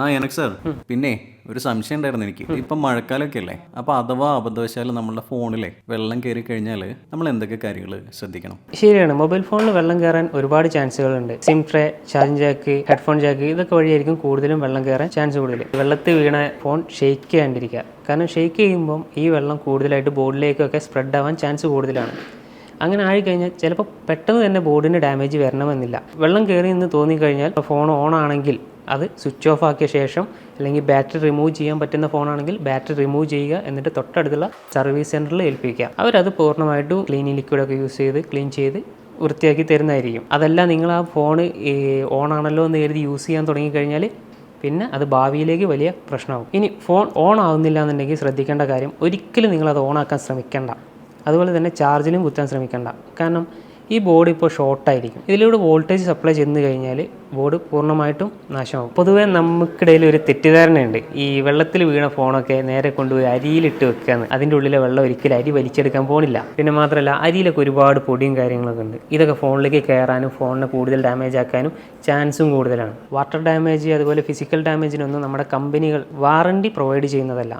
ആ എനക്ക് സാർ പിന്നെ ഒരു സംശയം ഉണ്ടായിരുന്നു എനിക്ക്. ഇപ്പം മഴക്കാലമൊക്കെ അല്ലേ? അപ്പോൾ അഥവാ അബദ്ധവശാൽ നമ്മുടെ ഫോണിലെ വെള്ളം കയറി കഴിഞ്ഞാൽ നമ്മൾ എന്തൊക്കെ കാര്യങ്ങൾ ശ്രദ്ധിക്കണം? ശരിയാണ്. മൊബൈൽ ഫോണിൽ വെള്ളം കയറാൻ ഒരുപാട് ചാൻസുകളുണ്ട്. SIM tray charging jack headphone jack ഇതൊക്കെ വഴിയായിരിക്കും കൂടുതലും വെള്ളം കയറാൻ ചാൻസ് കൂടുതൽ വെള്ളത്തിൽ വീണ ഫോൺ ഷെയ്ക്ക് ചെയ്യാണ്ടിരിക്കുക. കാരണം ഷെയ്ക്ക് ചെയ്യുമ്പം ഈ വെള്ളം കൂടുതലായിട്ട് ബോർഡിലേക്കൊക്കെ സ്പ്രെഡ് ആവാൻ ചാൻസ് കൂടുതലാണ്. അങ്ങനെ ആയിക്കഴിഞ്ഞാൽ ചിലപ്പോൾ പെട്ടെന്ന് തന്നെ ബോർഡിന് ഡാമേജ് വരണമെന്നില്ല. വെള്ളം കയറി എന്ന് തോന്നിക്കഴിഞ്ഞാൽ ഫോൺ ഓൺ ആണെങ്കിൽ അത് സ്വിച്ച് ഓഫ് ആക്കിയ ശേഷം അല്ലെങ്കിൽ ബാറ്ററി റിമൂവ് ചെയ്യാൻ പറ്റുന്ന ഫോണാണെങ്കിൽ ബാറ്ററി റിമൂവ് ചെയ്യുക എന്നിട്ട് തൊട്ടടുത്തുള്ള സർവീസ് സെന്ററിൽ ഏൽപ്പിക്കുക. അവരത് പൂർണമായിട്ടും ക്ലീനിങ് ലിക്വിഡൊക്കെ യൂസ് ചെയ്ത് ക്ലീൻ ചെയ്ത് വൃത്തിയാക്കി തരുന്നതായിരിക്കും. അതല്ല നിങ്ങൾ ആ ഫോൺ ഓൺ ആണല്ലോ എന്ന് കരുതി യൂസ് ചെയ്യാൻ തുടങ്ങിക്കഴിഞ്ഞാൽ പിന്നെ അത് ഭാവിയിലേക്ക് വലിയ പ്രശ്നമാകും ഇനി ഫോൺ ഓൺ ആവുന്നില്ല എന്നുണ്ടെങ്കിൽ ശ്രദ്ധിക്കേണ്ട കാര്യം ഒരിക്കലും നിങ്ങളത് ഓൺ ആക്കാൻ ശ്രമിക്കേണ്ട. അതുപോലെ തന്നെ ചാർജിലും കുത്താൻ ശ്രമിക്കേണ്ട. കാരണം ഈ ബോർഡ് ഇപ്പോൾ ഷോർട്ടായിരിക്കും. ഇതിലൂടെ വോൾട്ടേജ് സപ്ലൈ ചെന്ന് കഴിഞ്ഞാൽ ബോർഡ് പൂർണമായിട്ടും നാശമാകും പൊതുവേ നമുക്കിടയിൽ ഒരു തെറ്റിദ്ധാരണയുണ്ട്. ഈ വെള്ളത്തിൽ വീണ ഫോണൊക്കെ നേരെ കൊണ്ടുപോയി അരിയിലിട്ട് വെക്കുകയെന്ന് അതിന്റെ ഉള്ളിലെ വെള്ളം ഒരിക്കലും അരി വലിച്ചെടുക്കാൻ പോണില്ല. പിന്നെ മാത്രമല്ല അരിയിലൊക്കെ ഒരുപാട് പൊടിയും കാര്യങ്ങളൊക്കെ ഉണ്ട്. ഇതൊക്കെ ഫോണിലേക്ക് കയറാനും ഫോണിനെ കൂടുതൽ ഡാമേജ് ആക്കാനും ചാൻസും കൂടുതലാണ്. വാട്ടർ ഡാമേജ് അതുപോലെ ഫിസിക്കൽ ഡാമേജിനൊന്നും നമ്മുടെ കമ്പനികൾ വാറണ്ടി പ്രൊവൈഡ് ചെയ്യുന്നതല്ല.